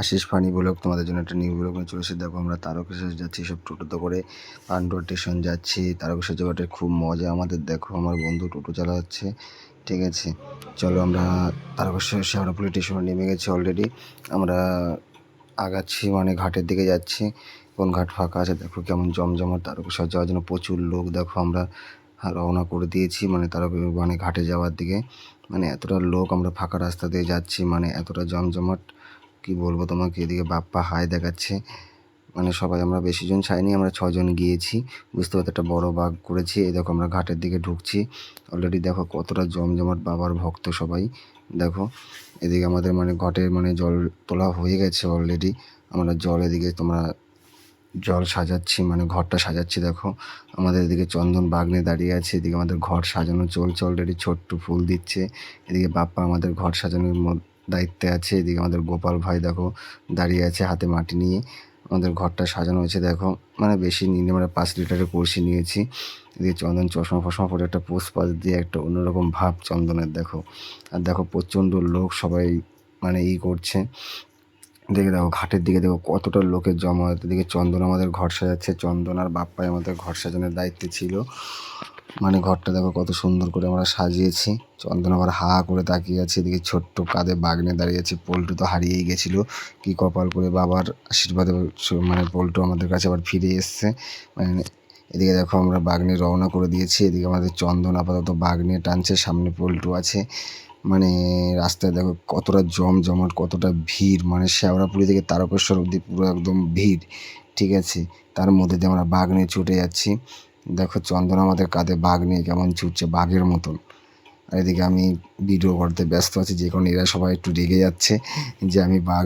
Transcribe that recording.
Ashis funny blog তোমাদের জন্য একটা নিউ ব্লগ নিয়ে চলে এসে দেখো, আমরা তারকেশ্বর যাচ্ছি, সব টোটোতে করে পান্ডুয়া স্টেশন যাচ্ছি। তারকেশ্বর যাওয়াটা খুব মজা। আমাদের দেখো, আমার বন্ধু টোটো চালাচ্ছে, ঠিক আছে? চলো, আমরা তারকেশ্বর শেওড়াপুলি স্টেশনে নেমে গেছি অলরেডি আমরা আগাচ্ছি মানে ঘাটের দিকে যাচ্ছি। কোন ঘাট ফাঁকা আছে, দেখো কেমন জমজমাট। তারকেশ্বর যাওয়ার জন্য প্রচুর লোক, দেখো আমরা রওনা করে দিয়েছি মানে তারক মানে ঘাটে যাওয়ার দিকে। মানে এতটা লোক আমরা ফাঁকা রাস্তা দিয়ে যাচ্ছি মানে এতটা জমজমাট। কি বলব তোমাকে? এদিকে বাপ্পা হাই দেখাচ্ছে। মানে সবাই, আমরা বেশি জন চাইনি আমরা ছজন গিয়েছি। বুঝতে পারছ, একটা বড় বাঘ করেছি। এই দেখো, আমরা ঘাটের দিকে ঢুকছি। অলরেডি দেখো, কতটা জমজমাট বাবার ভক্ত সবাই। দেখো, এদিকে আমাদের মানে ঘাটের মানে জল তোলা হয়ে গেছে অলরেডি আমরা জল এদিকে তোমরা জল সাজাচ্ছি মানে ঘরটা সাজাচ্ছি, দেখো। আমাদের এদিকে চন্দন বাগনে দাঁড়িয়ে আছে। এদিকে আমাদের ঘর সাজানো চলছে অলরেডি ছোট্ট ফুল দিচ্ছে। এদিকে বাপ্পা আমাদের ঘর সাজানোর মধ্যে দায়িত্বে আছে। এদিকে আমাদের গোপাল ভাই দেখো দাঁড়িয়ে আছে হাতে মাটি নিয়ে। আমাদের ঘরটা সাজানো হয়েছে দেখো। মানে বেশি নিয়ে আমরা পাঁচ লিটারের কলসি নিয়েছি। এদিকে চন্দন চশমা ফশমা পরে একটা পোষ পোস্ট দিয়ে একটা অন্যরকম ভাব চন্দনের দেখো। আর দেখো প্রচণ্ড লোক সবাই মানে ই করছে। দেখে দেখো ঘাটের দিকে দেখো কতটা লোকের জমা এদিকে চন্দন আমাদের ঘর সাজাচ্ছে। চন্দন আর বাপ্পাই আমাদের ঘর সাজানোর দায়িত্বে ছিল। মানে ঘরটা দেখো কত সুন্দর করে আমরা সাজিয়েছি। চন্দন আবার হা করে তাকিয়ে আছে, এদিকে ছোট্ট কাঁধে বাগনে দাঁড়িয়ে আছে। পল্টু তো হারিয়েই গেছিল। কি কপাল করে বাবার আশীর্বাদে মানে পল্টু আমাদের কাছে আবার ফিরে এসছে। মানে এদিকে দেখো আমরা বাগনে রওনা করে দিয়েছি। এদিকে আমাদের চন্দন আপাতত বাগনে টানছে, সামনে পল্টু আছে। মানে রাস্তায় দেখো কতটা জমজমাট, কতটা ভিড়। মানে শেওড়াপুরি থেকে তারকেশ্বর অবধি পুরো একদম ভিড়, ঠিক আছে? তার মধ্যে দিয়ে আমরা বাঘ নিয়ে ছুটে যাচ্ছি। দেখো চন্দন আমাদের কাঁধে বাঘ নিয়ে কেমন ছুটছে বাঘের মতন। আর এদিকে আমি ভিডিও করতে ব্যস্ত আছি, যে কারণে এরা সবাই একটু রেগে যাচ্ছে যে আমি বাঘ